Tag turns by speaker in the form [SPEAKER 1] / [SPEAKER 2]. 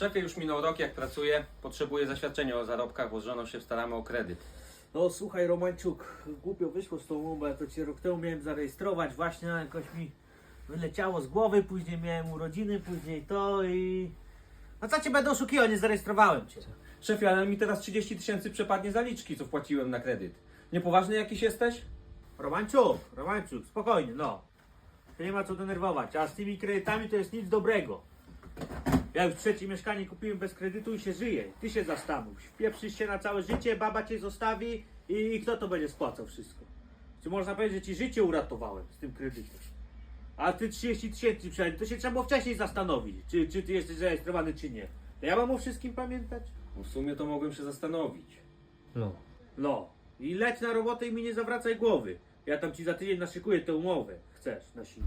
[SPEAKER 1] Szefie, już minął rok jak pracuję. Potrzebuję zaświadczenia o zarobkach, bo z żoną się staramy o kredyt.
[SPEAKER 2] No słuchaj Romańczuk, głupio wyszło z tą umową, ja to cię rok temu miałem zarejestrować, właśnie jakoś mi wyleciało z głowy, później miałem urodziny, później to i... No co cię będę oszukiwał, nie zarejestrowałem cię.
[SPEAKER 1] Szefie, ale mi teraz 30 tysięcy przepadnie zaliczki, co wpłaciłem na kredyt. Niepoważny jakiś jesteś?
[SPEAKER 2] Romańczuk, Romańczuk, spokojnie, no. To nie ma co denerwować, a z tymi kredytami to jest nic dobrego. Ja już trzecie mieszkanie kupiłem bez kredytu i się żyje. Ty się zastanów. Wpieprzysz się na całe życie, baba cię zostawi i kto to będzie spłacał wszystko? Czy można powiedzieć, że ci życie uratowałem z tym kredytem? A ty 30 tysięcy przynajmniej, to się trzeba było wcześniej zastanowić, czy, czy ty jesteś zarejestrowany, czy nie. To ja mam o wszystkim pamiętać?
[SPEAKER 1] No w sumie to mogłem się zastanowić.
[SPEAKER 2] No. No. I leć na robotę i mi nie zawracaj głowy. Ja tam ci za tydzień naszykuję tę umowę. Chcesz, na siłę.